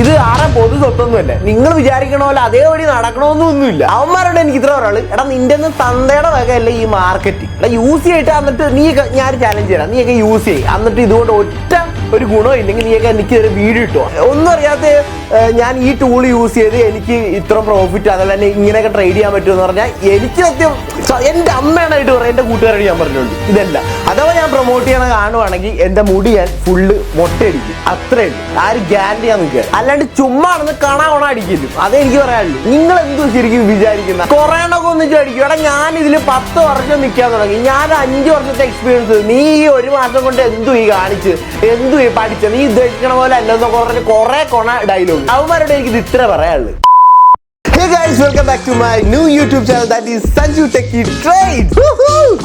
ഇത് ആരെ പൊതു സ്വത്തൊന്നുമല്ല. നിങ്ങൾ വിചാരിക്കണ പോലെ അതേപടി നടക്കണമെന്നൊന്നുമില്ല അവന്മാരോട് എനിക്ക് ഇത്ര ഒരാൾ എടാ നിന്റെ തന്തയുടെ വകയല്ല ഈ മാർക്കറ്റ് എടാ യൂസ് ചെയ്തിട്ട് എന്നിട്ട് നീ ഞാൻ ചാലഞ്ച് ചെയ്യാം. നീയൊക്കെ യൂസ് ചെയ്യും. എന്നിട്ട് ഇതുകൊണ്ട് ഒറ്റ ഒരു ഗുണവും ഇല്ലെങ്കിൽ നീയൊക്കെ എനിക്ക് ഒരു വീട് ഇട്ടോ ഒന്നും അറിയാത്ത ഞാൻ ഈ ടൂൾ യൂസ് ചെയ്ത് എനിക്ക് ഇത്ര പ്രോഫിറ്റ് അതല്ല തന്നെ ഇങ്ങനെയൊക്കെ ട്രേഡ് ചെയ്യാൻ പറ്റുമെന്ന് പറഞ്ഞാൽ എനിക്ക് സത്യം എന്റെ അമ്മയാണായിട്ട് പറയാം എന്റെ കൂട്ടുകാരോട് ഞാൻ പറഞ്ഞിട്ടുണ്ട് ഇതല്ല. അഥവാ ഞാൻ പ്രൊമോട്ട് ചെയ്യണ കാണുവാണെങ്കിൽ എന്റെ മുടി ഞാൻ ഫുള്ള് മൊട്ടയടിക്കും. അത്രേ ആര് ഗ്യാരണ്ടി ഞാൻ നിൽക്കുക. അല്ലാണ്ട് ചുമ്മാ ആണെന്ന് കാണാ ഓണ അതേ എനിക്ക് പറയാനുള്ളൂ. നിങ്ങൾ എന്തോ ശരിക്കും വിചാരിക്കുന്ന? കൊറോണ ഒന്നിച്ച് അടിക്കും. എടാ ഞാൻ ഇതിൽ പത്ത് വർഷം നിൽക്കാൻ തുടങ്ങി. ഞാൻ അഞ്ച് വർഷത്തെ എക്സ്പീരിയൻസ് നീ ഈ ഒരു മാസം കൊണ്ട് എന്തു ഈ കാണിച്ച്? എന്തു ഈ പഠിച്ച? നീ ഉദ്ദേശിക്കണ പോലെ അല്ലെന്നോ കൊറേ കൊറേ കൊണ ഡയലോഗ് അവന്മാരോട് എനിക്ക് ഇത് ഇത്ര പറയാനുള്ളൂ. Guys, welcome back to my new YouTube channel. That is Sanju Techie Trades.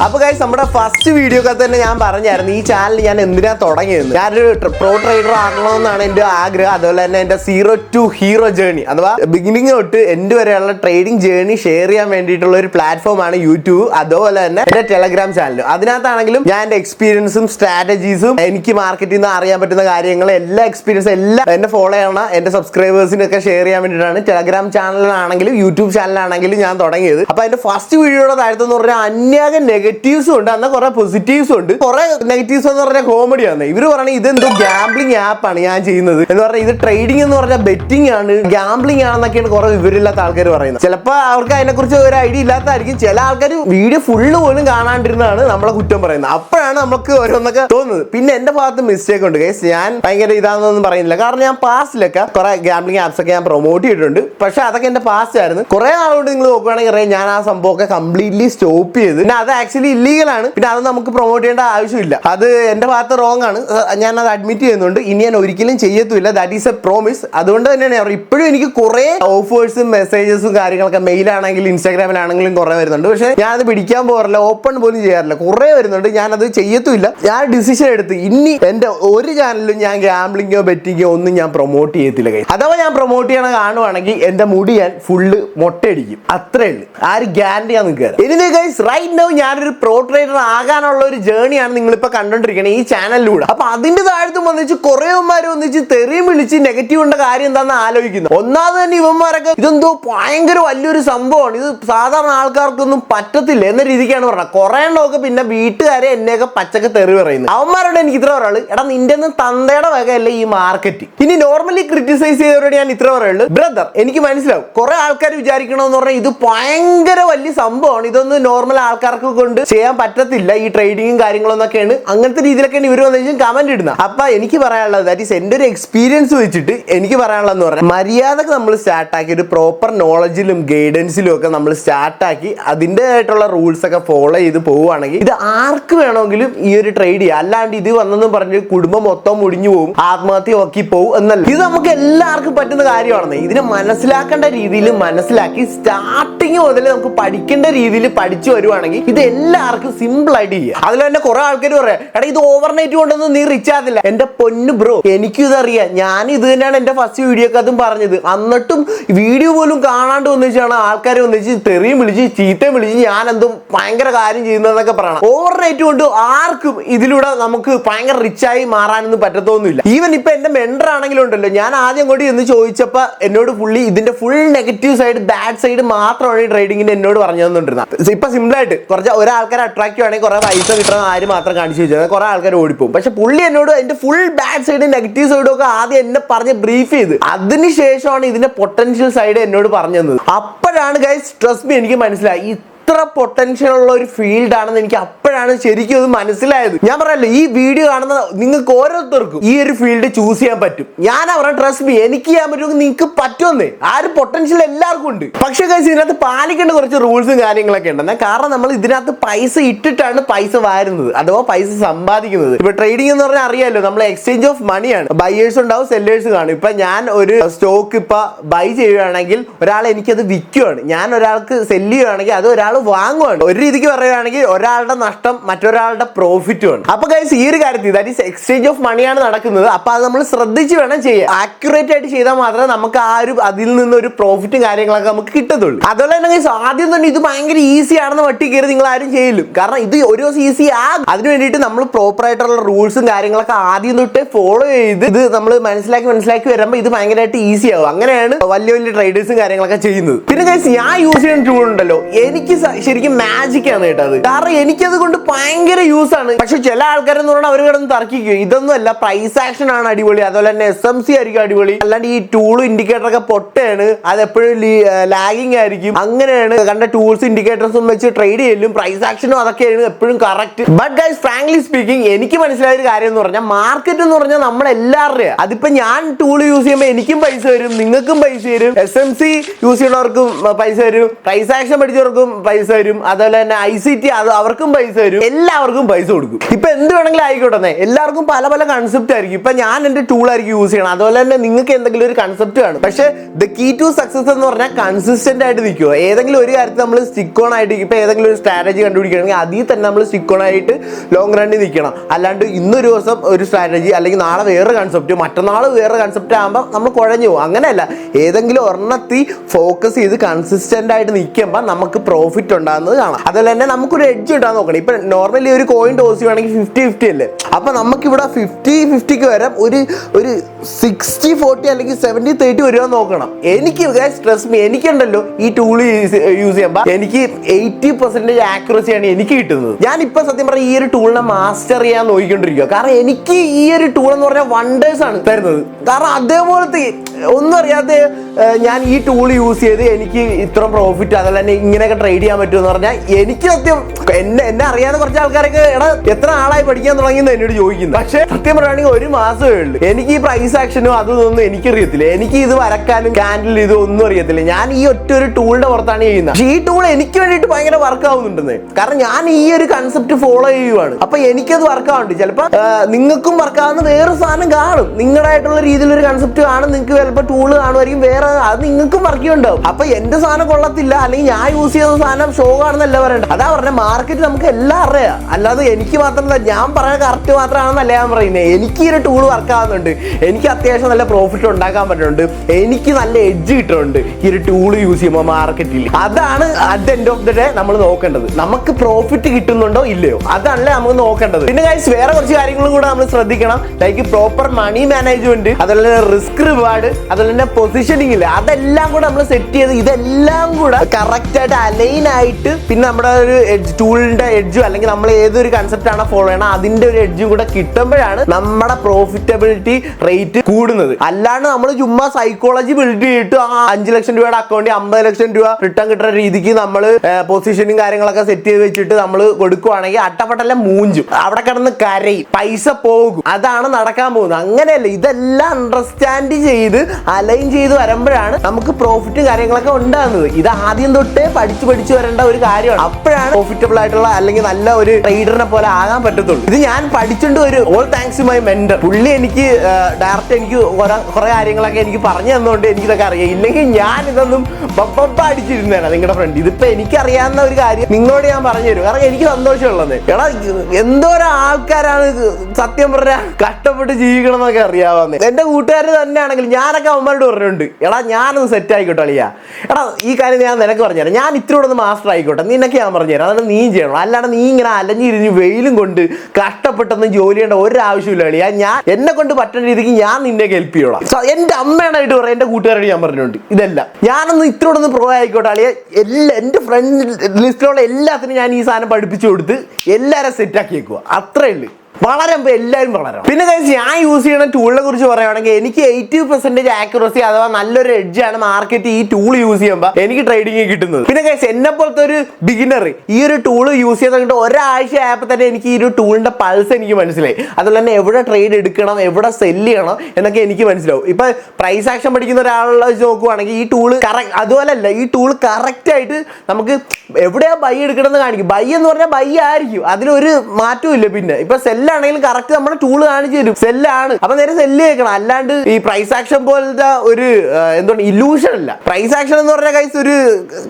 അപ്പൊ ഗൈസ് നമ്മുടെ ഫസ്റ്റ് വീഡിയോ ഒക്കെ തന്നെ ഞാൻ പറഞ്ഞായിരുന്നു ഈ ചാനൽ ഞാൻ എന്തിനാ തുടങ്ങിയത് ഞാനൊരു പ്രോ ട്രേഡർ ആകണമെന്നാണ് എന്റെ ആഗ്രഹം. അതുപോലെ തന്നെ എന്റെ സീറോ ടു ഹീറോ ജേണി അഥവാ ബിഗിനിങ് തൊട്ട് എന്റെ വരെയുള്ള ട്രേഡിംഗ് ജേണി ഷെയർ ചെയ്യാൻ വേണ്ടിയിട്ടുള്ള ഒരു പ്ലാറ്റ്ഫോമാണ് യൂട്യൂബ് അതുപോലെ തന്നെ എന്റെ ടെലഗ്രാം ചാനലും അതിനകത്താണെങ്കിലും ഞാൻ എന്റെ എക്സ്പീരിയൻസും സ്ട്രാറ്റജീസും എനിക്ക് മാർക്കറ്റിൽ നിന്ന് അറിയാൻ പറ്റുന്ന കാര്യങ്ങൾ എല്ലാ എക്സ്പീരിയൻസ് എല്ലാം എന്നെ ഫോളോ ചെയ്യണ എന്റെ സബ്സ്ക്രൈബേഴ്സിനൊക്കെ ഷെയർ ചെയ്യാൻ വേണ്ടിയിട്ടാണ് ടെലഗ്രാം ചാനലിലാണെങ്കിലും യൂട്യൂബ് ചാനലാണെങ്കിലും ഞാൻ തുടങ്ങിയത്. അപ്പൊ അതിന്റെ ഫസ്റ്റ് വീഡിയോയുടെ താഴത്തെന്ന് പറഞ്ഞാൽ അന്യാകം നെഗറ്റീവ്സും ഉണ്ട്. എന്നാൽ കുറെ പോസിറ്റീവ്സും ഉണ്ട്. കുറെ നെഗറ്റീവ്സ് എന്ന് പറഞ്ഞാൽ കോമഡിയാണ് ഇവർ പറയുന്നത് ഇതെന്തോ ഗാംബ്ലിംഗ് ആണ് ഞാൻ ചെയ്യുന്നത്. എന്ന് പറഞ്ഞാൽ ഇത് ട്രേഡിംഗ് എന്ന് പറഞ്ഞാൽ ബെറ്റിംഗ് ആണ്. ഗാംബ്ലിംഗ് ആണെന്നൊക്കെയാണ് കുറെ വിവരമില്ലാത്ത ആൾക്കാർ പറയുന്നത്. ചിലപ്പോൾ അവർക്ക് അതിനെക്കുറിച്ച് ഒരു ഐഡിയ ഇല്ലാത്തതായിരിക്കും. ചില ആൾക്കാർ വീഡിയോ ഫുള്ള് പോലും കാണാണ്ടിരുന്നതാണ് നമ്മളെ കുറ്റം പറയുന്നത്. അപ്പോഴാണ് നമുക്ക് ഓരോന്നൊക്കെ തോന്നുന്നത്. പിന്നെ എന്റെ ഭാഗത്ത് മിസ്റ്റേക്ക് ഉണ്ട്. കേസ് ഞാൻ ഭയങ്കര ഇതാണെന്നൊന്നും പറയുന്നില്ല. കാരണം ഞാൻ പാസ്റ്റിലൊക്കെ കുറെ ഗാംബ്ലിംഗ് ആപ്സ് ഒക്കെ ഞാൻ പ്രൊമോട്ട് ചെയ്തിട്ടുണ്ട്. പക്ഷെ അതൊക്കെ എന്റെ പാസ്റ്റ് ആയിരുന്നു. കുറെ നാളുകൊണ്ട് നിങ്ങൾ നോക്കുകയാണെങ്കിൽ ഞാൻ ആ സംഭവമൊക്കെ കംപ്ലീറ്റ്ലി സ്റ്റോപ്പ് ചെയ്ത്. പിന്നെ അത് ആക്ച്വലി ഇല്ലീഗൽ ആണ്. പിന്നെ അത് നമുക്ക് പ്രൊമോട്ട് ചെയ്യേണ്ട ആവശ്യമില്ല. അത് എന്റെ ഭാഗത്ത് റോങ് ആണ്. ഞാൻ അത് അഡ്മിറ്റ് ചെയ്യുന്നുണ്ട്. ഇനി ഞാൻ ഒരിക്കലും ചെയ്യത്തില്ല ദാറ്റ് ഈസ് എ പ്രോമിസ് അതുകൊണ്ട് തന്നെയാണ് അവർ ഇപ്പോഴും എനിക്ക് കുറെ ഓഫേഴ്സും മെസ്സേജസും കാര്യങ്ങളൊക്കെ മെയിലാണെങ്കിലും ഇൻസ്റ്റാഗ്രാമിലാണെങ്കിലും കുറെ വരുന്നുണ്ട്. പക്ഷെ ഞാൻ അത് പിടിക്കാൻ പോകാറില്ല. ഓപ്പൺ പോലും ചെയ്യാറില്ല. കുറെ വരുന്നുണ്ട്. ഞാൻ അത് ചെയ്യത്തില്ല ഞാൻ ഡിസിഷൻ എടുത്ത് ഇനി എന്റെ ഒരു ചാനലിലും ഞാൻ ഗ്യാംബ്ലിങ്ങോ ബെറ്റിങ്ങോ ഒന്നും ഞാൻ പ്രൊമോട്ട് ചെയ്യത്തില്ല. അഥവാ ഞാൻ പ്രൊമോട്ട് ചെയ്യണ കാണുവാണെങ്കിൽ എന്റെ മുടി ഞാൻ ഫുള്ള് മൊട്ടയടിക്കും. അത്രേ ഉള്ളൂ. ആര് ഗ്യാരണ്ടി ഞാൻ നിൽക്കുക ഇനി ഗൈസ് റൈറ്റ് നൗ ഞാനൊരു പ്രോ ട്രേഡർ ആകാനുള്ള ഒരു ജേണിയാണ് നിങ്ങളിപ്പോൾ കണ്ടോണ്ടിരിക്കുന്നത് ഈ ചാനലിലൂടെ അപ്പൊ അതിന്റെ താഴത്തും വന്നിച്ച് കുറെ ഉമ്മാരെ ഒന്നിച്ച് തെറിയും വിളിച്ച് നെഗറ്റീവ് ഉണ്ട കാര്യം എന്താണെന്ന് ആലോചിക്കുന്നത് ഒന്നാമത് തന്നെ ഇവന്മാരൊക്കെ ഇതെന്തോ ഭയങ്കര വലിയൊരു സംഭവമാണ്. ഇത് സാധാരണ ആൾക്കാർക്കൊന്നും പറ്റത്തില്ല എന്ന രീതിക്കാണ് പറഞ്ഞത്. കുറെ എണ്ണമൊക്കെ പിന്നെ വീട്ടുകാരെ എന്നെയൊക്കെ പച്ചക്ക് തെറി പറയുന്നത് അവന്മാരോട് എനിക്ക് ഇത്ര പറയുള്ളു എടാ നിന്റെ ഒന്നും തന്തയുടെ വകയല്ല ഈ മാർക്കറ്റ് ഇനി നോർമലി ക്രിറ്റിസൈസ് ചെയ്തവരോട് ഞാൻ ഇത്ര പറയുള്ളൂ ബ്രദർ എനിക്ക് മനസ്സിലാവും. കുറെ ആൾക്കാർ വിചാരിക്കണമെന്ന് പറഞ്ഞാൽ ഇത് ഭയങ്കര വലിയ സംഭവമാണ്. ഇതൊന്നും നോർമൽ ആൾക്കാർക്ക് ചെയ്യാൻ പറ്റത്തില്ല ഈ ട്രേഡിങ്ങും കാര്യങ്ങളൊന്നൊക്കെയാണ്. അങ്ങനത്തെ രീതിയിലൊക്കെയാണ് ഇവർ വന്നു കമന്റ് ഇടുന്നത് അപ്പൊ എനിക്ക് പറയാനുള്ളത് ദാറ്റ് ഈസ് എന്റെ ഒരു എക്സ്പീരിയൻസ് വെച്ചിട്ട് എനിക്ക് പറയാനുള്ളതെന്ന് പറഞ്ഞാൽ മര്യാദയ്ക്ക് നമ്മൾ സ്റ്റാർട്ടാക്കി ഒരു പ്രോപ്പർ നോളജിലും ഗൈഡൻസിലും ഒക്കെ നമ്മൾ സ്റ്റാർട്ടാക്കി അതിന്റെതായിട്ടുള്ള റൂൾസ് ഒക്കെ ഫോളോ ചെയ്ത് പോവുകയാണെങ്കിൽ ഇത് ആർക്ക് വേണമെങ്കിലും ഈ ഒരു ട്രേഡ് ചെയ്യാം. അല്ലാണ്ട് ഇത് വന്നെന്ന് പറഞ്ഞ് കുടുംബം മൊത്തം മുടിഞ്ഞു പോകും ആത്മഹത്യ ഒക്കെ പോകും എന്നല്ല. ഇത് നമുക്ക് എല്ലാവർക്കും പറ്റുന്ന കാര്യമാണെന്ന്. ഇതിനെ മനസ്സിലാക്കേണ്ട രീതിയിൽ മനസ്സിലാക്കി സ്റ്റാർട്ടിങ് മുതൽ നമുക്ക് പഠിക്കേണ്ട രീതിയിൽ പഠിച്ചു വരുവാണെങ്കിൽ ഇത് എല്ലാവർക്കും സിമ്പിൾ ആയിട്ട് ചെയ്യാം. അതിൽ തന്നെ കുറെ ആൾക്കാർ പറയാം എടാ ഇത് ഓവർനൈറ്റ് കൊണ്ടൊന്നും നീ റിച്ച് ആകത്തില്ല. എന്റെ പൊന്നു ബ്രോ എനിക്കും ഇതറിയാം ഞാൻ ഇത് തന്നെയാണ് എന്റെ ഫസ്റ്റ് വീഡിയോ ഒക്കെ അതും പറഞ്ഞത്. എന്നിട്ടും വീഡിയോ പോലും കാണാണ്ട് ഒന്നിച്ചാണ് ആൾക്കാരെ ഒന്നിച്ച് തെറിയും വിളിച്ച് ചീത്തയും വിളിച്ച് ഞാൻ എന്തും ഭയങ്കര കാര്യം ചെയ്യുന്നതെന്നൊക്കെ പറയണം. ഓവർനൈറ്റ് കൊണ്ട് ആർക്കും ഇതിലൂടെ നമുക്ക് ഭയങ്കര റിച്ചായി മാറാനൊന്നും പറ്റത്തൊന്നുമില്ല. ഈവൻ ഇപ്പൊ എന്റെ മെൻഡർ ആണെങ്കിലും ഉണ്ടല്ലോ. ഞാൻ ആദ്യം കൂടി എന്ന് ചോദിച്ചപ്പോ എന്നോട് പുള്ളി ഇതിന്റെ full negative side bad side മാത്രമാണ് ഈ ട്രേഡിങ്ങിന് എന്നോട് പറഞ്ഞു തന്നിട്ടിരുന്നത് ഇപ്പൊ സിമ്പിൾ ആയിട്ട് കുറച്ച് ഒരാൾക്കാരെ അട്രാക്റ്റീവ് ആണെങ്കിൽ കുറേ പൈസ കിട്ടണം ആര് മാത്രം കാണിച്ചു വെച്ചാൽ കുറേ ആൾക്കാർ ഓടിപ്പോകും പക്ഷെ പുള്ളി എന്നോട് അതിന്റെ ഫുൾ ബാഡ് സൈഡ് നെഗറ്റീവ് സൈഡും ഒക്കെ ആദ്യം എന്നെ പറഞ്ഞ് ബ്രീഫ് ചെയ്ത്. അതിനുശേഷമാണ് ഇതിന്റെ പൊട്ടൻഷ്യൽ സൈഡ് എന്നോട് പറഞ്ഞു തന്നത് അപ്പോഴാണ് ഗൈസ് മീ എനിക്ക് മനസ്സിലായി. ഇത്ര പൊട്ടൻഷ്യൽ ഉള്ള ഒരു ഫീൽഡ് ആണെന്ന് എനിക്ക് അപ്പോഴാണ് ശരിക്കും അത് മനസ്സിലായത്. ഞാൻ പറയല്ലോ ഈ വീഡിയോ കാണുന്ന നിങ്ങൾക്ക് ഓരോരുത്തർക്കും ഈ ഒരു ഫീൽഡ് ചൂസ് ചെയ്യാൻ പറ്റും. ഞാൻ പറഞ്ഞ ട്രസ്റ്റ് മീ എനിക്ക് ചെയ്യാൻ പറ്റുമെങ്കിൽ നിങ്ങൾക്ക് പറ്റുമെന്നേ. ആ ഒരു പൊട്ടൻഷ്യൽ എല്ലാവർക്കും ഉണ്ട്. പക്ഷേ കഴിച്ച് ഇതിനകത്ത് പാലിക്കേണ്ട കുറച്ച് റൂൾസും കാര്യങ്ങളൊക്കെ ഉണ്ടെന്ന് കാരണം നമ്മൾ ഇതിനകത്ത് പൈസ ഇട്ടിട്ടാണ് പൈസ വാരുന്നത്. അഥവാ പൈസ സമ്പാദിക്കുന്നത്. ഇപ്പൊ ട്രേഡിംഗ് എന്ന് പറഞ്ഞാൽ അറിയാലോ നമ്മൾ എക്സ്ചേഞ്ച് ഓഫ് മണിയാണ് ബയേഴ്സ് ഉണ്ടാവും സെല്ലേഴ്സ് കാണും. ഇപ്പൊ ഞാൻ ഒരു സ്റ്റോക്ക് ഇപ്പൊ ബൈ ചെയ്യുകയാണെങ്കിൽ ഒരാൾ എനിക്കത് വിൽക്കുകയാണ്. ഞാൻ ഒരാൾക്ക് സെല്ല് ചെയ്യുകയാണെങ്കിൽ അത് ഒരാൾ ഒരാൾ വാങ്ങുവാണ്. ഒരു രീതിക്ക് പറയുകയാണെങ്കിൽ ഒരാളുടെ നഷ്ടം മറ്റൊരാളുടെ പ്രോഫിറ്റും ആണ്. അപ്പൊ ഗൈസ് ഈ ഒരു കാര്യത്തിൽ ദാറ്റ് ഈസ് എക്സ്ചേഞ്ച് ഓഫ് മണിയാണ് നടക്കുന്നത്. അപ്പൊ അത് നമ്മൾ ശ്രദ്ധിച്ച് വേണം ചെയ്യാൻ. ആക്യുറേറ്റ് ആയിട്ട് ചെയ്താൽ മാത്രമേ നമുക്ക് ആ ഒരു അതിൽ നിന്ന് ഒരു പ്രോഫിറ്റും കാര്യങ്ങളൊക്കെ നമുക്ക് കിട്ടത്തുള്ളൂ. അതുപോലെ തന്നെ ഗൈസ് ആദ്യം തന്നെ ഇത് ഭയങ്കര ഈസി ആണെന്ന് വട്ടി കയറി നിങ്ങൾ ആരും ചെയ്യില്ല. കാരണം ഇത് ഒരു ദിവസം ഈസി ആകും. അതിന് വേണ്ടിയിട്ട് നമ്മൾ പ്രോപ്പർ ആയിട്ടുള്ള റൂൾസും കാര്യങ്ങളൊക്കെ ആദ്യം തൊട്ടേ ഫോളോ ചെയ്ത് ഇത് നമ്മൾ മനസ്സിലാക്കി മനസ്സിലാക്കി വരുമ്പോൾ ഇത് ഭയങ്കരമായിട്ട് ഈസി ആവും. അങ്ങനെയാണ് വലിയ വലിയ ട്രേഡേഴ്സും കാര്യങ്ങളൊക്കെ ചെയ്യുന്നത്. പിന്നെ ഗൈസ് ഞാൻ യൂസ് ചെയ്യുന്ന ടൂൾ ഉണ്ടല്ലോ. എനിക്ക് സ- ശരിക്കും മാജിക് ആണ് കേട്ടത് കാരണം എനിക്കത് കൊണ്ട് ഭയങ്കര യൂസ് ആണ്. പക്ഷെ ചില ആൾക്കാരെന്ന് പറഞ്ഞാൽ അവർ കിടന്ന് തർക്കിക്കും. ഇതൊന്നും അല്ല പ്രൈസ് ആക്ഷൻ ആണ് അടിപൊളി. അതുപോലെ തന്നെ എസ് എം സി ആയിരിക്കും അടിപൊളി. അല്ലാണ്ട് ഈ ടൂൾ ഇൻഡിക്കേറ്റർ ഒക്കെ പൊട്ടയാണ്. അത് എപ്പോഴും ലാഗിങ് ആയിരിക്കും. അങ്ങനെയാണ്. കണ്ട ടൂൾസ് ഇൻഡിക്കേറ്റേഴ്സും വെച്ച് ട്രേഡ് ചെയ്യലും പ്രൈസ് ആക്ഷനും അതൊക്കെയാണ് എപ്പോഴും correct but guys frankly speaking എനിക്ക് മനസ്സിലായ ഒരു കാര്യം എന്ന് പറഞ്ഞാൽ മാർക്കറ്റ് എന്ന് പറഞ്ഞാൽ നമ്മളെല്ലാവരുടെയും. അതിപ്പോ ഞാൻ ടൂൾ യൂസ് ചെയ്യുമ്പോൾ എനിക്കും പൈസ വരും നിങ്ങൾക്കും പൈസ വരും. എസ് എം സി യൂസ് ചെയ്യുന്നവർക്കും പൈസ വരും. പ്രൈസ് ആക്ഷൻ പഠിച്ചവർക്കും പൈസ വരും അതുപോലെ തന്നെ ഐ സി ടി അത് അവർക്കും പൈസ വരും എല്ലാവർക്കും പൈസ കൊടുക്കും. ഇപ്പൊ എന്ത് വേണമെങ്കിലും ആയിക്കോട്ടെ എല്ലാവർക്കും പല പല കൺസെപ്റ്റ് ആയിരിക്കും. ഇപ്പൊ ഞാൻ എന്റെ ടൂൾ ആയിരിക്കും യൂസ് ചെയ്യണം അതുപോലെ തന്നെ നിങ്ങൾക്ക് എന്തെങ്കിലും ഒരു കൺസെപ്റ്റ് കാണും പക്ഷേ ദ കീ ടു സക്സസ് എന്ന് പറഞ്ഞാൽ കൺസിസ്റ്റന്റ് ആയിട്ട് നിൽക്കുക. ഏതെങ്കിലും ഒരു കാര്യത്തിൽ നമ്മൾ സ്റ്റിക്ക് ഓൺ ആയിട്ട് ഇപ്പൊ ഏതെങ്കിലും ഒരു സ്ട്രാറ്റജി കണ്ടുപിടിക്കുകയാണെങ്കിൽ അതിൽ തന്നെ നമ്മൾ സ്റ്റിക്ക് ഓൺ ആയിട്ട് ലോങ് റണ്ണിൽ നിൽക്കണം. അല്ലാണ്ട് ഇന്നൊരു ദിവസം ഒരു സ്ട്രാറ്റജി അല്ലെങ്കിൽ നാളെ വേറെ കൺസെപ്റ്റ് മറ്റന്നാൾ വേറെ കൺസെപ്റ്റ് ആകുമ്പോൾ നമ്മൾ കുഴഞ്ഞു പോകും. അങ്ങനെയല്ല. ഏതെങ്കിലും ഒരെണ്ണത്തിൽ ഫോക്കസ് ചെയ്ത് കൺസിസ്റ്റന്റ് ആയിട്ട് നിൽക്കുമ്പോൾ നമുക്ക് പ്രോഫിറ്റ് ഉണ്ടാകുന്നത് കാണാം. അതുപോലെ തന്നെ നമുക്കൊരു എഡ്ജ് ഉണ്ടാകാൻ നോക്കണം. ഇപ്പൊ നോർമലി ഒരു കോയിൻ ടോസ് ചെയ്യുവാണെങ്കിൽ ഫിഫ്റ്റി ഫിഫ്റ്റി അല്ലേ? അപ്പൊ നമുക്ക് ഇവിടെ ഫിഫ്റ്റി ഫിഫ്റ്റിക്ക് വരാം ഒരു ഒരു സിക്സ്റ്റി ഫോർട്ടി അല്ലെങ്കിൽ സെവന്റി തേർട്ടി വരുവാൻ നോക്കണം. എനിക്ക് സ്ട്രെസ് മീ എനിക്കുണ്ടല്ലോ ഈ ടൂൾ യൂസ് ചെയ്യുമ്പോൾ എനിക്ക് എയ്റ്റി പെർസെന്റേജ് ആക്യുറസിയാണ് എനിക്ക് കിട്ടുന്നത്. ഞാൻ ഇപ്പൊ സത്യം പറഞ്ഞ ഈ ഒരു ടൂളിനെ മാസ്റ്റർ ചെയ്യാൻ നോക്കിക്കൊണ്ടിരിക്കുക കാരണം എനിക്ക് ഈ ഒരു ടൂൾ എന്ന് പറഞ്ഞാൽ വണ്ടേഴ്സ് ആണ് തരുന്നത്. കാരണം അതേപോലത്തെ ഒന്നും അറിയാതെ ഞാൻ ഈ ടൂൾ യൂസ് ചെയ്ത് എനിക്ക് ഇത്ര പ്രോഫിറ്റ് അതല്ല ഇങ്ങനെയൊക്കെ ട്രേഡ് പറ്റുമെന്ന് പറഞ്ഞാൽ എനിക്ക് സത്യം എന്നെ എന്നെ അറിയാതെ കുറച്ച് ആൾക്കാരൊക്കെ എടാ എത്ര ആളായി പഠിക്കാൻ തുടങ്ങിയെന്ന് എന്നോട് ചോദിക്കുന്നു. പക്ഷെ സത്യം പറയുകയാണെങ്കിൽ ഒരു മാസമേ ഉള്ളൂ. എനിക്ക് ഈ പ്രൈസ് ആക്ഷനും അതും എനിക്ക് എനിക്കറിയത്തില്ല. എനിക്ക് ഇത് വരക്കാനും ക്യാൻഡിൽ ഇത് ഒന്നും അറിയത്തില്ല. ഞാൻ ഈ ഒറ്റ ഒരു ടൂളിന്റെ പുറത്താണ് ചെയ്യുന്നത്. ഈ ടൂൾ എനിക്ക് വേണ്ടിയിട്ട് ഭയങ്കര വർക്ക് ആവുന്നുണ്ടെന്ന്. കാരണം ഞാൻ ഈ ഒരു കൺസെപ്റ്റ് ഫോളോ ചെയ്യുവാണ്. അപ്പൊ എനിക്കത് വർക്ക് ആവുന്നുണ്ട്. ചിലപ്പോൾ നിങ്ങൾക്കും വർക്ക് ആവുന്ന വേറെ സാധനം കാണും. നിങ്ങളുടെയായിട്ടുള്ള രീതിയിൽ ഒരു കൺസെപ്റ്റ് കാണും. നിങ്ങൾക്ക് ചിലപ്പോൾ ടൂൾ കാണുമായിരിക്കും. വേറെ അത് നിങ്ങൾക്കും വർക്ക് ചെയ്യുന്നുണ്ടാവും. അപ്പൊ എന്റെ സാധനം കൊള്ളത്തില്ല. അല്ലെങ്കിൽ ഞാൻ യൂസ് ചെയ്യുന്ന സാധനം ഷോ കാണുന്നല്ല പറയണ്ട? അതാ പറഞ്ഞ മാർക്കറ്റ് നമുക്ക് എല്ലാം അറിയാം. അല്ലാതെ എനിക്ക് മാത്രമല്ല ഞാൻ പറഞ്ഞ കറക്റ്റ് മാത്രമാണെന്നല്ല ഞാൻ പറയുന്നത് എനിക്ക് ഈ ഒരു ടൂൾ വർക്ക് ആവുന്നുണ്ട്. എനിക്ക് അത്യാവശ്യം നല്ല പ്രോഫിറ്റ് ഉണ്ടാക്കാൻ പറ്റുന്നുണ്ട്. എനിക്ക് നല്ല എഡ്ജ് കിട്ടുന്നുണ്ട് ഈ ഒരു ടൂൾ യൂസ് ചെയ്യുമ്പോൾ മാർക്കറ്റിൽ അതാണ് at end of the day നമ്മൾ നോക്കേണ്ടത്. നമുക്ക് പ്രോഫിറ്റ് കിട്ടുന്നുണ്ടോ ഇല്ലയോ? അതല്ലേ നമുക്ക് നോക്കേണ്ടത്. പിന്നെ ഗൈസ് വേറെ കുറച്ച് കാര്യങ്ങളും കൂടെ നമ്മൾ ശ്രദ്ധിക്കണം. ലൈക്ക് പ്രോപ്പർ മണി മാനേജ്മെന്റ് അതുപോലെ റിസ്ക് റിവാർഡ് അതുപോലെ തന്നെ പൊസിഷനിങ് ഇല്ല അതെല്ലാം കൂടെ നമ്മൾ സെറ്റ് ചെയ്ത് ഇതെല്ലാം കൂടെ കറക്റ്റ് ആയിട്ട് അലൈൻ ആയിട്ട് പിന്നെ നമ്മുടെ ഒരു ടൂളിന്റെ എഡ്ജും അല്ലെങ്കിൽ നമ്മൾ ഏതൊരു കൺസെപ്റ്റ് ആണോ ഫോളോ ചെയ്യണം അതിന്റെ ഒരു എഡ്ജും കൂടെ കിട്ടുമ്പോഴാണ് നമ്മുടെ പ്രോഫിറ്റബിലിറ്റി റേറ്റ് കൂടുന്നത്. അല്ലാണ്ട് നമ്മൾ ചുമ്മാ സൈക്കോളജി ബിൽഡ് ചെയ്തിട്ട് ആ അഞ്ച് ലക്ഷം രൂപയുടെ അക്കൗണ്ടിൽ അമ്പത് ലക്ഷം രൂപ റിട്ടേൺ കിട്ടുന്ന രീതിക്ക് നമ്മൾ പൊസിഷനും കാര്യങ്ങളൊക്കെ സെറ്റ് ചെയ്ത് വെച്ചിട്ട് നമ്മൾ കൊടുക്കുവാണെങ്കിൽ അട്ടപ്പട്ടല്ല മൂഞ്ചും. അവിടെ കിടന്ന് കരയും. പൈസ പോകും. അതാണ് നടക്കാൻ പോകുന്നത്. അങ്ങനെയല്ല. ഇതെല്ലാം അണ്ടർസ്റ്റാൻഡ് ചെയ്ത് അലൈൻ ചെയ്ത് വരുമ്പോഴാണ് നമുക്ക് പ്രോഫിറ്റ് കാര്യങ്ങളൊക്കെ ഉണ്ടാകുന്നത്. ഇത് ആദ്യം തൊട്ടേ പഠിച്ചു പഠിച്ചു വരേണ്ട ഒരു കാര്യമാണ്. അപ്പോഴാണ് പ്രോഫിറ്റബിൾ ആയിട്ടുള്ള അല്ലെങ്കിൽ നല്ല ഒരു ട്രേഡറിനെ പോലെ ആകാൻ പറ്റത്തുള്ളൂ. ഇത് ഞാൻ പഠിച്ചുകൊണ്ട് ഒരു all thanks to my mentor പുള്ളി എനിക്ക് ഡയറക്റ്റ് എനിക്ക് കുറെ- കാര്യങ്ങളൊക്കെ എനിക്ക് പറഞ്ഞു തന്നുകൊണ്ട് എനിക്ക് ഇതൊക്കെ അറിയാം. ഇല്ലെങ്കിൽ ഞാൻ ഇതൊന്നും പപ്പ അടിച്ചിരുന്നേനെ നിങ്ങളുടെ ഫ്രണ്ട് ഇതിപ്പോ എനിക്കറിയാവുന്ന ഒരു കാര്യം നിങ്ങളോട് ഞാൻ പറഞ്ഞു തരും. കാരണം എനിക്ക് സന്തോഷമുള്ളത്. എടാ എന്തോരം ആൾക്കാരാണ് സത്യം പറഞ്ഞ കഷ്ടപ്പെട്ട് ജീവിക്കണം എന്നൊക്കെ അറിയാവുന്നത് എന്റെ കൂട്ടുകാർ തന്നെയാണെങ്കിൽ ഞാനൊക്കെ അവന്മാരോട് പറഞ്ഞിട്ടുണ്ട് എടാ ഞാനൊന്ന് സെറ്റ് ആയിക്കോട്ടെ അളിയാ. എടാ ഈ കാര്യം ഞാൻ നിനക്ക് പറഞ്ഞുതരാം ഞാൻ ഒന്ന് മാസ്റ്റർ ആയിക്കോട്ടെ. നിനക്ക് ഞാൻ പറഞ്ഞു തരാം. അതാണ് നീ ചെയ്യണം. അല്ലാണ്ട് നീ ഇങ്ങനെ അലഞ്ഞിരിഞ്ഞ് വെയിലും കൊണ്ട് കഷ്ടപ്പെട്ടൊന്നും ജോലി ചെയ്യേണ്ട ഒരാവശ്യമില്ല കളിയാ ഞാൻ എന്നെ കൊണ്ട് പറ്റുന്ന രീതിക്ക് ഞാൻ നിന്നെ ഹെൽപ്പ് ചെയ്യണം എന്റെ അമ്മയാണായിട്ട് പറയാം. എന്റെ കൂട്ടുകാരോട് ഞാൻ പറഞ്ഞിട്ടുണ്ട്. ഇതെല്ലാം. ഞാനൊന്ന് ഇത്രയോടൊന്ന് പ്രോ ആയിക്കോട്ടെ അളിയ. എല്ലാ എന്റെ ഫ്രണ്ട് ലിസ്റ്റിലുള്ള എല്ലാത്തിനും ഞാൻ ഈ സാധനം പഠിപ്പിച്ചു കൊടുത്ത് എല്ലാവരും സെറ്റാക്കി വെക്കുക അത്രേ ഉള്ളൂ. വളരുമ്പോൾ എല്ലാവരും വളരും പിന്നെ ഗൈസ് ഞാൻ യൂസ് ചെയ്യുന്ന ടൂളിനെ കുറിച്ച് പറയുകയാണെങ്കിൽ എനിക്ക് എയ്റ്റി പെർസെന്റേജ് ആക്യുറസി അഥവാ നല്ലൊരു എഡ്ജാണ് മാർക്കറ്റ് ഈ ടൂൾ യൂസ് ചെയ്യുമ്പോൾ എനിക്ക് ട്രേഡിംഗ് കിട്ടുന്നത്. പിന്നെ ഗൈസ് എന്നെ പോലത്തെ ഒരു ബിഗിനർ ഈ ഒരു ടൂൾ യൂസ് ചെയ്ത് കഴിഞ്ഞിട്ട് ഒരാഴ്ച ആയപ്പോൾ തന്നെ എനിക്ക് ഈ ഒരു ടൂളിന്റെ പൾസ് എനിക്ക് മനസ്സിലായി. അതുപോലെ തന്നെ എവിടെ ട്രേഡ് എടുക്കണം എവിടെ സെൽ ചെയ്യണം എന്നൊക്കെ എനിക്ക് മനസ്സിലാവും. ഇപ്പൊ പ്രൈസ് ആക്ഷൻ പഠിക്കുന്ന ഒരാളെ വെച്ച് നോക്കുവാണെങ്കിൽ ഈ ടൂൾ കറക്റ്റ് അതുപോലല്ല ഈ ടൂൾ കറക്റ്റ് ആയിട്ട് നമുക്ക് എവിടെയാ ബൈ എടുക്കണമെന്ന് കാണിക്കും. ബൈ എന്ന് പറഞ്ഞാൽ ബൈ ആയിരിക്കും. അതിലൊരു മാറ്റവും ഇല്ല പിന്നെ. ഇപ്പൊ സെല്ല് സെല്ലാണെങ്കിലും കറക്റ്റ് നമ്മുടെ ടൂൾ കാണിച്ചു തരും. സെല്ലാണ് അപ്പൊ നേരെ സെല്ല് കേൾക്കണം. അല്ലാണ്ട് ഈ പ്രൈസ് ആക്ഷൻ പോലത്തെ ഒരു എന്താണ് ഇല്യൂഷൻ അല്ല. പ്രൈസ് ആക്ഷൻ എന്ന് പറഞ്ഞ കൈസ് ഒരു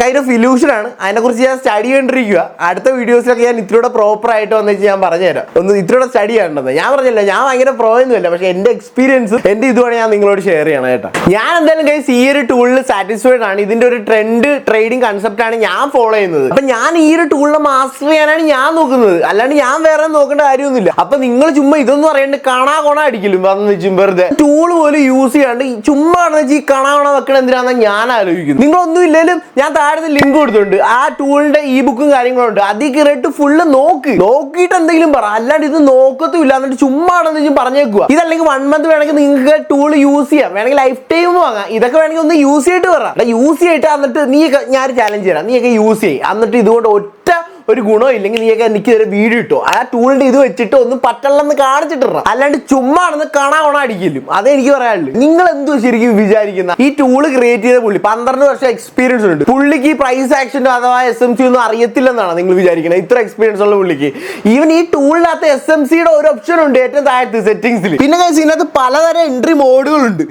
കൈൻഡ് ഓഫ് ഇല്യൂഷൻ ആണ്. അതിനെ കുറിച്ച് ഞാൻ സ്റ്റഡി ചെയ്തിരിക്കുക അടുത്ത വീഡിയോസിലൊക്കെ ഞാൻ ഇത്രയുടെ പ്രോപ്പർ ആയിട്ട് വന്നിട്ട് ഞാൻ പറഞ്ഞുതരാം. ഒന്ന് ഇത്രയുടെ സ്റ്റഡി ആണെന്ന് ഞാൻ പറഞ്ഞില്ല ഞാൻ ഭയങ്കര പ്രോ പക്ഷെ എന്റെ എക്സ്പീരിയൻസ് എന്റെ ഇതുമാണ് ഞാൻ നിങ്ങളോട് ഷെയർ ചെയ്യണം കേട്ടോ. ഞാൻ എന്തായാലും കൈസ് ഈ ഒരു ടൂളിൽ സാറ്റിസ്ഫൈഡ് ആണ്. ഇതിന്റെ ഒരു ട്രെൻഡ് ട്രേഡിംഗ് കൺസെപ്റ്റ് ആണ് ഞാൻ ഫോളോ ചെയ്യുന്നത്. അപ്പൊ ഞാൻ ഈ ഒരു ടൂളിനെ മാസ്റ്റർ ചെയ്യാനാണ് ഞാൻ നോക്കുന്നത്. അല്ലാണ്ട് ഞാൻ വേറെ നോക്കേണ്ട കാര്യമൊന്നുമില്ല. അപ്പൊ നിങ്ങൾ ചുമ്മാ ഇതൊന്നും അറിയാണ്ട് കാണാ കൊണ അടിക്കലും വന്ന് വെറുതെ. ടൂൾ പോലും യൂസ് ചെയ്യാണ്ട് ചുമ്മാ ആണെന്ന് ഈ കാണാ കൊണ വെക്കണ എന്തിനാന്ന് ഞാൻ ആലോചിക്കുന്നു നിങ്ങളൊന്നും ഇല്ലെങ്കിലും ഞാൻ താഴെ ലിങ്ക് കൊടുത്തിട്ടുണ്ട്. ആ ടൂളിന്റെ ഈ ബുക്കും കാര്യങ്ങളും ഉണ്ട് അതിൽ കയറിയിട്ട് ഫുള്ള് നോക്ക്. നോക്കിയിട്ട് എന്തെങ്കിലും പറ. അല്ലാണ്ട് ഇത് നോക്കത്തുമില്ല എന്നിട്ട് ചുമ്മാ ആണെന്ന് പറഞ്ഞേക്കുക ഇതല്ലെങ്കിൽ വൺ മന്ത് വേണമെങ്കിൽ നിങ്ങൾക്ക് ടൂൾ യൂസ് ചെയ്യാം. വേണമെങ്കിൽ ലൈഫ് ടൈം വാങ്ങാം. ഇതൊക്കെ വേണമെങ്കിൽ ഒന്ന് യൂസ് ചെയ്തിട്ട് പറ. യൂസ് ചെയ്തിട്ട് എന്നിട്ട് നീ ഞാൻ ചാലഞ്ച് തരാം. നീയൊക്കെ യൂസ് ചെയ്യും. എന്നിട്ട് ഇതുകൊണ്ട് ഒറ്റ ഒരു ഗുണോ ഇല്ലെങ്കിൽ നീയൊക്കെ എനിക്ക് തരെ വീട് ഇട്ടോ? ആ ടൂളിന്റെ ഇത് വെച്ചിട്ട്? ഒന്നും പറ്റല്ലെന്ന് കാണിച്ചിട്ടില്ല അല്ലാണ്ട് ചുമ്മാ ആണെന്ന് കാണാ ഓണ അടിക്കില്ലും അതേ എനിക്ക് പറയാനുള്ളൂ. നിങ്ങൾ എന്തോ ശരിക്കും വിചാരിക്കുന്ന? ഈ ടൂൾ ക്രിയേറ്റ് ചെയ്ത പുള്ളി പന്ത്രണ്ട് വർഷം എക്സ്പീരിയൻസ് ഉണ്ട്. പുള്ളിക്ക് ഈ പ്രൈസ് ആക്ഷനോ അഥവാ എസ് എം സി ഒന്നും അറിയത്തില്ലെന്നാണ് നിങ്ങൾ വിചാരിക്കുന്നത് ഇത്ര എക്സ്പീരിയൻസ് ഉള്ള പുള്ളിക്ക്. ഈവൻ ഈ ടൂളിനകത്ത് എസ് എം സിയുടെ ഒരു ഓപ്ഷൻ ഉണ്ട് ഏറ്റവും താഴത്ത് സെറ്റിംഗ്സിൽ പിന്നെ ഇതിനകത്ത് പലതരം എൻട്രി മോഡുകളുണ്ട്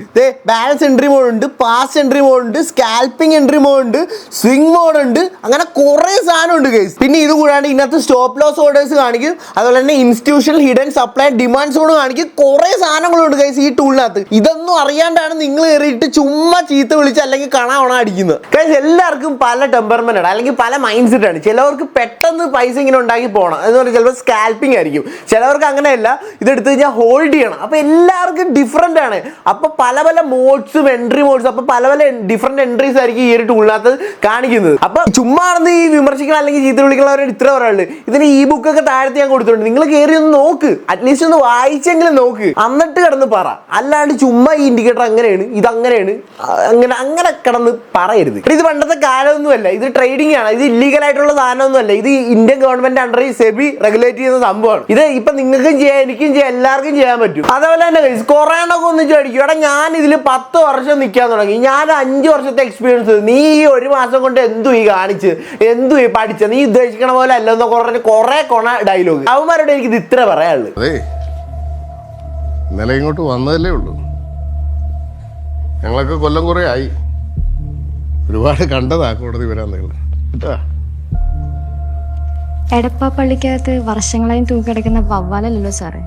ബാലൻസ് എൻട്രി മോഡ് ഉണ്ട് പാസ് എൻട്രി മോഡ് ഉണ്ട് സ്കാൽപ്പിംഗ് എൻട്രി മോഡ് ഉണ്ട് സ്വിംഗ് മോഡ് ഉണ്ട്. അങ്ങനെ കുറെ സാധനം ഉണ്ട് കേസ് പിന്നെ ഇത് കൂടാണ്ട് ഇന്നത്തെ സ്റ്റോപ്പ് ലോസ് ഓർഡേഴ്സ് കാണിക്കും. അതുപോലെ തന്നെ institutional hidden supply demand zone കാണിക്കും. കുറെ സാധനങ്ങളുണ്ട് ഗൈസ് ഈ ടൂളിനകത്ത് ഇതൊന്നും അറിയാണ്ടാണ് നിങ്ങൾ കയറിയിട്ട് ചുമ്മാ ചീത്ത വിളിച്ച് അല്ലെങ്കിൽ കാണാവണ അടിക്കുന്നത്. ഗൈസ് എല്ലാവർക്കും പല ടെമ്പർമെന്റ് ആണ്. അല്ലെങ്കിൽ പല മൈൻഡ് സെറ്റ് ആണ്. ചിലവർക്ക് പെട്ടെന്ന് പൈസ ഇങ്ങനെ ഉണ്ടാക്കി പോകണം എന്ന് പറഞ്ഞാൽ ചിലപ്പോൾ സ്കാൽപ്പിംഗ് ആയിരിക്കും. ചിലവർക്ക് അങ്ങനെയല്ല. ഇത് എടുത്തു കഴിഞ്ഞാൽ ഹോൾഡ് ചെയ്യണം. അപ്പൊ എല്ലാവർക്കും ഡിഫറെന്റ് ആണ്. അപ്പൊ പല പല മോഡ്സും എൻട്രി മോഡ്സ് അപ്പൊ പല പല ഡിഫറെന്റ് എൻട്രീസ് ആയിരിക്കും ഈ ഒരു ടൂളിനകത്ത് കാണിക്കുന്നത്. അപ്പൊ ചുമ്മാ ഈ വിമർശിക്കണം അല്ലെങ്കിൽ ചീത്ത വിളിക്കുന്നവരോട് ഇത്ര പറയാനുള്ളൂ. ഇതിന് ഈ ബുക്കൊക്കെ താഴത്ത് ഞാൻ കൊടുത്തിട്ടുണ്ട്. നിങ്ങൾ കയറി ഒന്ന് നോക്ക്. അറ്റ്ലീസ്റ്റ് ഒന്ന് വായിച്ചെങ്കിലും നോക്ക്. എന്നിട്ട് കിടന്ന് പറ. അല്ലാണ്ട് ചുമ്മാ ഈ ഇൻഡിക്കേറ്റർ അങ്ങനെയാണ് ഇത് അങ്ങനെയാണ് അങ്ങനെ അങ്ങനെ കിടന്ന് പറയരുത്. ഇത് പണ്ടത്തെ കാലമൊന്നുമല്ല. ഇത് ട്രേഡിംഗ് ആണ്. ഇത് ഇല്ലീഗൽ ആയിട്ടുള്ള സാധനമൊന്നുമല്ല. ഇത് Indian government under SEBI regulate ചെയ്യുന്ന സംഭവമാണ്. ഇത് ഇപ്പൊ നിങ്ങൾക്കും ചെയ്യാം എനിക്കും ചെയ്യാം എല്ലാവർക്കും ചെയ്യാൻ പറ്റും. അതേപോലെ തന്നെ കൊറോണ ഒക്കെ ഒന്നിച്ച് അടിക്കും എടാ ഞാൻ ഇതിൽ പത്ത് വർഷം നിൽക്കാൻ തുടങ്ങി. ഞാൻ അഞ്ച് വർഷത്തെ എക്സ്പീരിയൻസ് നീ ഈ ഒരു മാസം കൊണ്ട് എന്തു ഈ കാണിച്ച്? എന്തു ഈ പഠിച്ച നീ ഉദ്ദേശിക്കണ പോലെ അല്ലെന്ന് കുറേ കുറെ കൊണ ഡയലോഗ് അവന്മാരോട് എനിക്ക് ഇത് ഇത്ര പറയാനുള്ളൂ. അതെ. ഇന്നലെ ഇങ്ങോട്ട് വന്നതല്ലേ ഉള്ളൂ. ഞങ്ങളൊക്കെ കൊല്ലം കുറേ ആയി. ഒരുപാട് കണ്ടതാ കോടതി വരാൻ കേട്ടാ? എടപ്പാ പള്ളിക്കകത്ത് വർഷങ്ങളായും തൂക്കിടക്കുന്ന വവ്വാലല്ലോ സാറേ.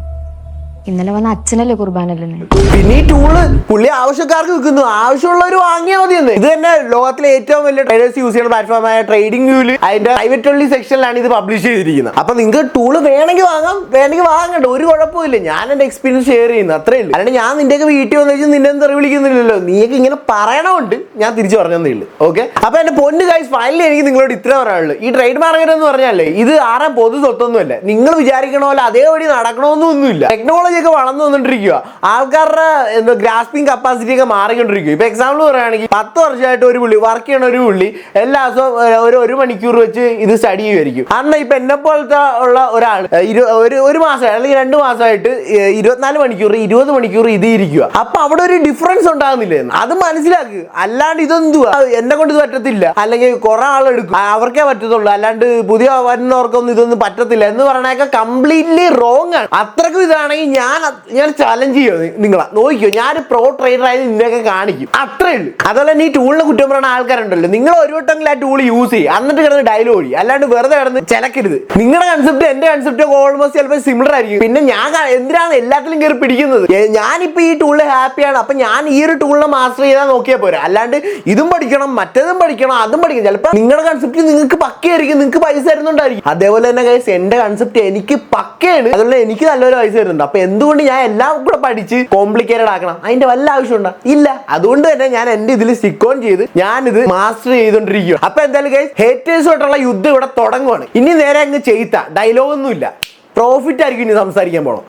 ഇന്നലെ വന്ന അച്ഛനല്ലേ കുർബാനല്ലേ പിന്നെ ഈ ടൂൾ പുള്ളി ആവശ്യക്കാർക്ക് വിൽക്കുന്നു. ആവശ്യമുള്ളവർ വാങ്ങിയാൽ മതി എന്ന് ഇത് തന്നെ ലോകത്തിലെ ഏറ്റവും വലിയ ട്രേഡേഴ്സ് യൂസ് ചെയ്യുന്ന പ്ലാറ്റ്ഫോമായ ട്രേഡിംഗ് വ്യൂൽ അതിന്റെ പ്രൈവറ്റ് ഓൺലി സെക്ഷനിലാണ് ഇത് പബ്ലിഷ് ചെയ്തിരിക്കുന്നത്. അപ്പൊ നിങ്ങൾക്ക് ടൂൾ വേണമെങ്കിൽ വാങ്ങാം വേണമെങ്കിൽ വാങ്ങണ്ട. ഒരു കുഴപ്പമില്ല ഞാൻ എന്റെ എക്സ്പീരിയൻസ് ഷെയർ ചെയ്യുന്നു. അത്രേ ഉള്ളൂ. അല്ലെങ്കിൽ ഞാൻ നിന്റെയൊക്കെ വീട്ടിൽ വന്നു വെച്ചാൽ നിന്നെ തെറി വിളിക്കുന്നില്ലല്ലോ. നീയൊക്കെ ഇങ്ങനെ പറയണമുണ്ട് ഞാൻ തിരിച്ചു പറഞ്ഞതേ ഉള്ളൂ. ഓക്കെ അപ്പൊ എന്റെ പൊന്ന് ഗൈസ് ഫൈനലി എനിക്ക് നിങ്ങളോട് ഇത്ര പറയാനുള്ളൂ. ഈ ട്രേഡ് മാർക്കറ്റ് എന്ന് പറഞ്ഞാലേ ഇത് ആരാ പൊതു സ്വത്തൊന്നുമല്ല. നിങ്ങൾ വിചാരിക്കണ പോലെ അതേപടി നടക്കണമെന്നൊന്നുമില്ല ടെക്നോളജി ഒക്കെ വളർന്നു വന്നുകൊണ്ടിരിക്കുക ആൾക്കാരുടെ എന്താ ഗ്രാസ്പിംഗ് കപ്പാസിറ്റി ഒക്കെ മാറിക്കൊണ്ടിരിക്കുക ഇപ്പൊ എക്സാമ്പിൾ പറയുകയാണെങ്കിൽ പത്ത് വർഷമായിട്ട് ഒരു പുള്ളി വർക്ക് ചെയ്യണ ഒരു പുള്ളി എല്ലാ ദിവസവും ഒരു ഒരു മണിക്കൂർ വെച്ച് ഇത് സ്റ്റഡി ചെയ്യുമായിരിക്കും അന്ന് ഇപ്പൊ എന്നെ പോലത്തെ ഉള്ള ഒരാൾ ഒരു ഒരു മാസം അല്ലെങ്കിൽ രണ്ട് മാസമായിട്ട് ഇരുപത്തിനാല് മണിക്കൂർ ഇരുപത് മണിക്കൂർ ഇത് ഇരിക്കുക അപ്പൊ അവിടെ ഒരു ഡിഫറൻസ് ഉണ്ടാകുന്നില്ലേ അത് മനസ്സിലാക്കുക അല്ലാണ്ട് ഇതെന്തുവാ? എന്നെ കൊണ്ട് ഇത് പറ്റത്തില്ല. അല്ലെങ്കിൽ കുറെ ആളെടുക്കും അവർക്കേ പറ്റത്തുള്ളൂ. അല്ലാണ്ട് പുതിയ വരുന്നവർക്കൊന്നും ഇതൊന്നും പറ്റത്തില്ല എന്ന് പറയണൊക്കെ കംപ്ലീറ്റ്ലി റോങ് ആണ്. അത്രക്കും ഇതാണെങ്കിൽ ഞാൻ ഞാൻ ചലഞ്ച് ചെയ്യോ നിങ്ങളെ? നോക്കിയോ ഞാൻ പ്രോ ട്രേഡർ ആയത് നിന്നെയൊക്കെ കാണിക്കും. അത്രേ ഉള്ളൂ. അതുപോലെ നീ ടൂളിനെ കുറ്റം പറയുന്ന ആൾക്കാരുണ്ടല്ലോ. നിങ്ങൾ ഒരു വട്ടമെങ്കിലും ആ ടൂൾ യൂസ് ചെയ്യും. എന്നിട്ട് കിടന്ന് ഡയലോഗ് ഒഴി അല്ലാണ്ട് വെറുതെ കിടന്ന് ചിലക്കരുത്. നിങ്ങളുടെ കൺസെപ്റ്റ് എന്റെ കൺസെപ്റ്റ് ഓൾമോസ്റ്റ് ചിലപ്പോൾ സിമിലർ ആയിരിക്കും. പിന്നെ ഞാൻ എന്തിനാണ് എല്ലാത്തിലും കയറി പിടിക്കുന്നത്? ഞാനിപ്പോ ഈ ടൂളിൽ ഹാപ്പിയാണ് അപ്പൊ ഞാൻ ഈ ഒരു ടൂളിനെ മാസ്റ്റർ ചെയ്താൽ നോക്കിയാൽ പോരാ. അല്ലാണ്ട് ഇതും പഠിക്കണം മറ്റേതും പഠിക്കണം അതും പഠിക്കണം. ചിലപ്പോൾ നിങ്ങളുടെ കൺസെപ്റ്റ് നിങ്ങൾക്ക് പക്കയായിരിക്കും. നിങ്ങൾക്ക് പൈസ തരുന്നുണ്ടായിരിക്കും. അതേപോലെ തന്നെ കൈസ് എന്റെ കൺസെപ്റ്റ് എനിക്ക് പക്കയാണ്. അതുകൊണ്ട് എനിക്ക് നല്ലൊരു പൈസ തരുന്നുണ്ട്. അപ്പൊ എന്തുകൊണ്ട് ഞാൻ എല്ലാം കൂടെ പഠിച്ച് കോംപ്ലിക്കേറ്റഡ് ആക്കണം? അതിന്റെ വല്ല ആവശ്യമുണ്ടോ? ഇല്ല. അതുകൊണ്ട് തന്നെ ഞാൻ എന്റെ ഇതിൽ സിക്കോൺ ഓൺ ചെയ്ത് ഞാനിത് മാസ്റ്റർ ചെയ്തോണ്ടിരിക്കും അപ്പൊ എന്തായാലും ഗൈസ് ഹേറ്റേഴ്സുമായിട്ടുള്ള യുദ്ധം ഇവിടെ തുടങ്ങുവാണ്. ഇനി നേരെ അങ്ങ് ചെയ്ത. ഡയലോഗ് ഒന്നുമില്ല. പ്രോഫിറ്റ് ആയിരിക്കും ഇനി സംസാരിക്കാൻ പോണം